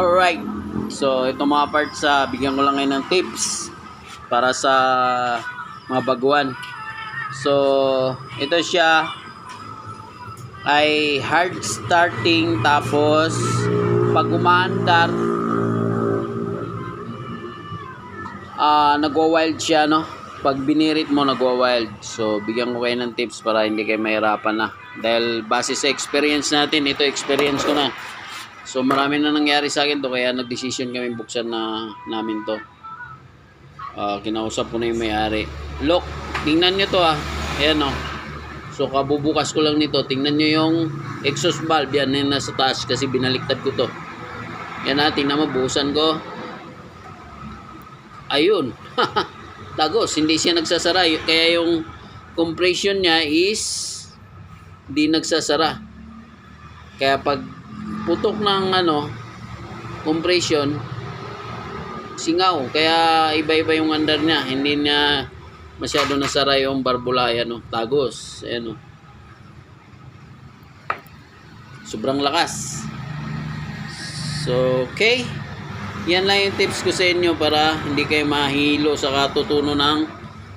Alright. So, ito mga parts sa bigyan ko lang ngayon ng tips para sa mga baguhan. So, ito siya. Ay hard starting tapos pag umaandar ah nagwa-wild siya no? Pag binirit mo nagwa-wild. So bigyan ko kayo ng tips para hindi kayo mahirapan na. Dahil base sa experience natin ito experience ko na so marami na nangyari sa akin to kaya nag-decision kami buksan na namin to Ah, kinausap ko na yung may-ari look tingnan nyo to ah ayan oh So kabubukas ko lang nito. Tingnan nyo yung exhaust valve. Yan yung nasa taas kasi binaliktad ko to. Yan na. Tingnan mo. Buhusan ko. Ayun. Tagos. Hindi siya nagsasara. Kaya yung compression niya is di nagsasara. Kaya pag putok ng ano compression singaw. Kaya iba-iba yung under niya. Hindi niya masyado nasara yung barbula ayan o, tagos. Ayan o sobrang lakas. So okay. Yan lang yung tips ko sa inyo para hindi kayo mahilo sa katutuno ng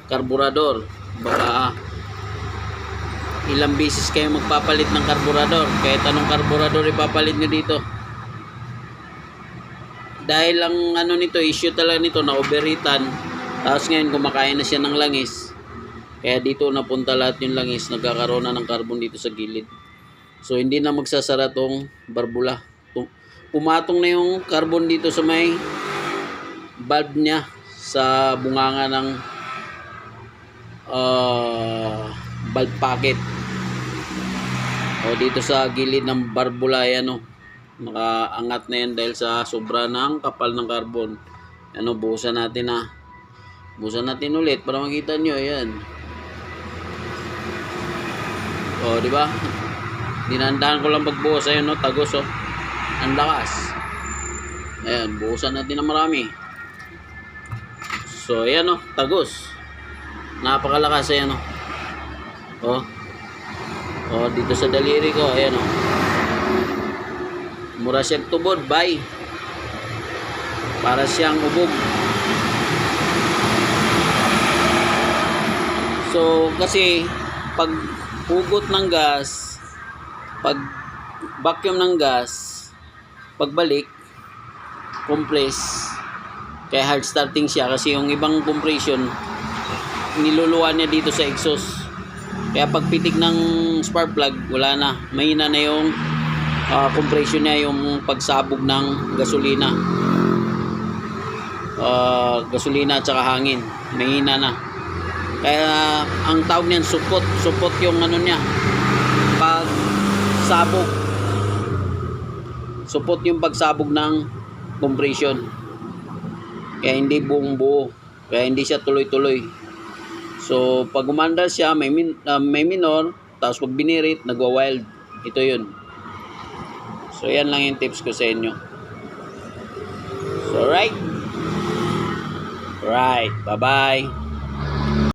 karburador. Baka ilang beses kayo magpapalit ng karburador. Kahit anong karburador ipapalit nyo dito. Dahil ang ano nito issue talaga nito na overheatan tapos ngayon kumakain na siya ng langis. Kaya dito napunta lahat yung langis. Nagkakaroon na ng carbon dito sa gilid. So hindi na magsasara tong barbula. Pumatong na yung carbon dito sa may valve niya sa bunganga ng ah, valve packet. O dito sa gilid ng barbula yan o na yan dahil sa sobra ng kapal ng carbon. Ano buhusan natin ha buhusan natin ulit para makita nyo ayan. O di ba? Dinandahan ko lang pagbuhos ayun no tagos oh. Ang lakas. Ayan buhusan natin ng marami. So ayan oh tagos. Napakalakas ayan oh oh. Oh dito sa daliri ko ayan oh. Mura siyang tubod bay. Para siyang ubog. So kasi pag hugot ng gas pag vacuum ng gas pagbalik compress kaya hard starting siya kasi yung ibang compression niluluwan niya dito sa exhaust kaya pag pitik ng spark plug wala na. Mahina na yung ah, compression niya yung pagsabog ng gasolina. Ah, gasolina at saka hangin. Mahina na. Kaya ang tawag niyan supot. Supot yung ano niya. Pag sabog supot yung pagsabog ng compression. Kaya hindi buong buo kaya hindi siya tuloy-tuloy so pag umandar siya may, min, ah, may minor tapos pag binirit nagwa-wild. Ito yun. So yan lang yung tips ko sa inyo. So right? Right. Bye bye